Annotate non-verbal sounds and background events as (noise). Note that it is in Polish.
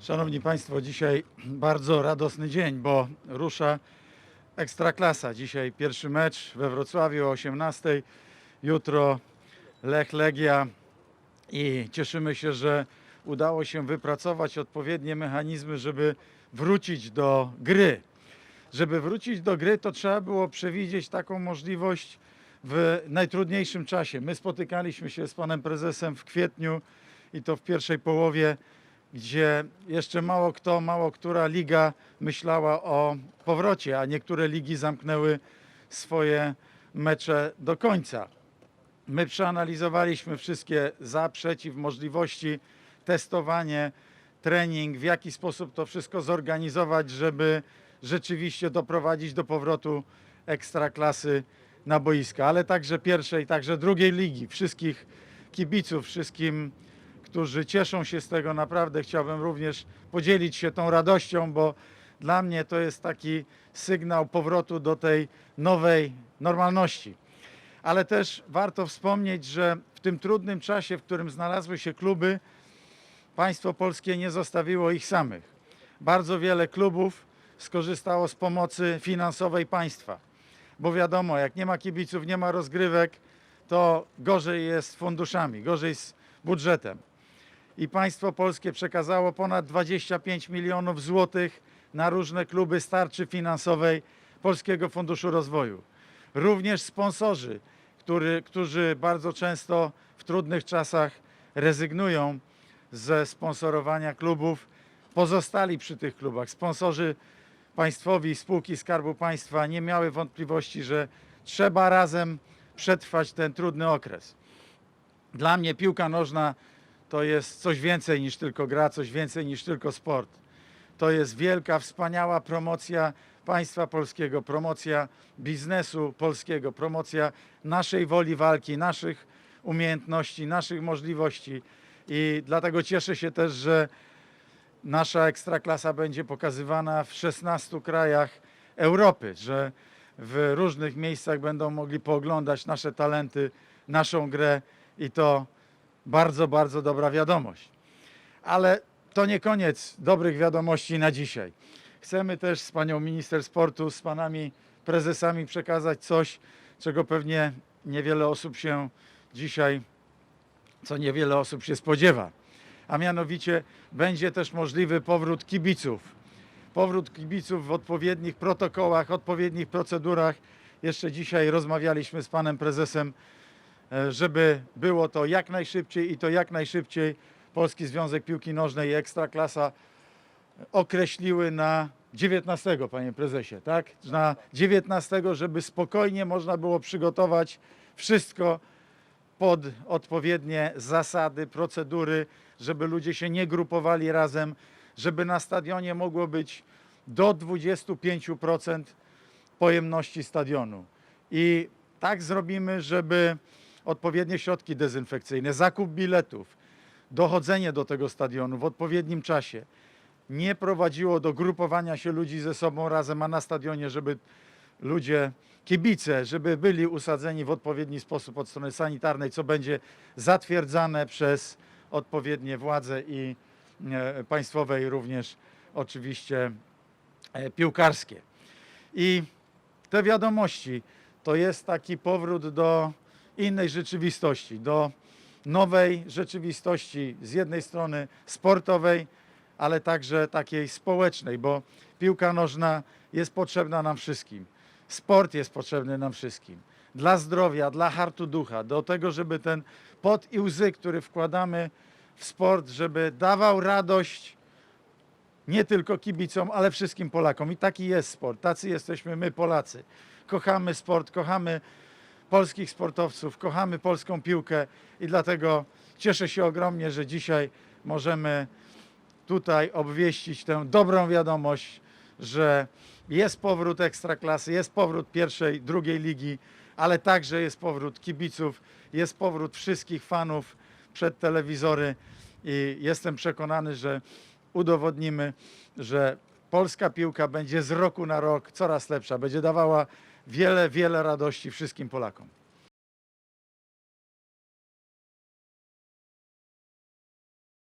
Szanowni Państwo, dzisiaj (clears throat) bardzo radosny dzień, bo rusza Ekstraklasa. Dzisiaj pierwszy mecz we Wrocławiu o 18. Jutro Lech Legia i cieszymy się, że udało się wypracować odpowiednie mechanizmy, żeby wrócić do gry. Żeby wrócić do gry, to trzeba było przewidzieć taką możliwość w najtrudniejszym czasie. My spotykaliśmy się z panem prezesem w kwietniu i to w pierwszej połowie, gdzie jeszcze mało kto, mało która liga myślała o powrocie, a niektóre ligi zamknęły swoje mecze do końca. My przeanalizowaliśmy wszystkie za, przeciw, możliwości, testowanie, trening, w jaki sposób to wszystko zorganizować, żeby rzeczywiście doprowadzić do powrotu ekstraklasy na boiska, ale także pierwszej, także drugiej ligi. Wszystkich kibiców, wszystkim, którzy cieszą się z tego, naprawdę chciałbym również podzielić się tą radością, bo dla mnie to jest taki sygnał powrotu do tej nowej normalności ale też warto wspomnieć, że w tym trudnym czasie, w którym znalazły się kluby, państwo polskie nie zostawiło ich samych. Bardzo wiele klubów skorzystało z pomocy finansowej państwa, bo wiadomo, jak nie ma kibiców, nie ma rozgrywek, to gorzej jest z funduszami, gorzej z budżetem. I państwo polskie przekazało ponad 25 milionów złotych na różne kluby starczy finansowej Polskiego Funduszu Rozwoju również sponsorzy, który, którzy bardzo często w trudnych czasach rezygnują ze sponsorowania klubów, pozostali przy tych klubach. Sponsorzy państwowi, spółki Skarbu Państwa nie miały wątpliwości, że trzeba razem przetrwać ten trudny okres. Dla mnie piłka nożna to jest coś więcej niż tylko gra, coś więcej niż tylko sport. To jest wielka, wspaniała promocja państwa polskiego, promocja biznesu polskiego, promocja naszej woli walki, naszych umiejętności, naszych możliwości. I dlatego cieszę się też, że nasza ekstraklasa będzie pokazywana w 16 krajach Europy, że w różnych miejscach będą mogli pooglądać nasze talenty, naszą grę i to bardzo, bardzo dobra wiadomość. Ale to nie koniec dobrych wiadomości na dzisiaj. Chcemy też z panią minister sportu, z panami prezesami przekazać coś, czego pewnie niewiele osób się dzisiaj, co niewiele osób się spodziewa. A mianowicie będzie też możliwy powrót kibiców. Powrót kibiców w odpowiednich protokołach, odpowiednich procedurach. Jeszcze dzisiaj rozmawialiśmy z panem prezesem żeby było to jak najszybciej i to jak najszybciej Polski Związek Piłki Nożnej i Ekstraklasa określiły na 19, panie prezesie, tak? Na 19, żeby spokojnie można było przygotować wszystko pod odpowiednie zasady, procedury, żeby ludzie się nie grupowali razem, żeby na stadionie mogło być do 25% pojemności stadionu. I tak zrobimy, żeby odpowiednie środki dezynfekcyjne, zakup biletów, dochodzenie do tego stadionu w odpowiednim czasie nie prowadziło do grupowania się ludzi ze sobą razem, a na stadionie, żeby ludzie, kibice, żeby byli usadzeni w odpowiedni sposób od strony sanitarnej, co będzie zatwierdzane przez odpowiednie władze i e, państwowe i również oczywiście e, piłkarskie. I te wiadomości to jest taki powrót do innej rzeczywistości, do nowej rzeczywistości z jednej strony sportowej, ale także takiej społecznej, bo piłka nożna jest potrzebna nam wszystkim. Sport jest potrzebny nam wszystkim. Dla zdrowia, dla hartu ducha, do tego, żeby ten pot i łzy, który wkładamy w sport, żeby dawał radość nie tylko kibicom, ale wszystkim Polakom. I taki jest sport. Tacy jesteśmy my, Polacy. Kochamy sport, kochamy polskich sportowców, kochamy polską piłkę i dlatego cieszę się ogromnie, że dzisiaj możemy tutaj obwieścić tę dobrą wiadomość, że jest powrót ekstraklasy, jest powrót pierwszej, drugiej ligi, ale także jest powrót kibiców, jest powrót wszystkich fanów przed telewizory i jestem przekonany, że udowodnimy, że polska piłka będzie z roku na rok coraz lepsza, będzie dawała wiele, wiele radości wszystkim Polakom.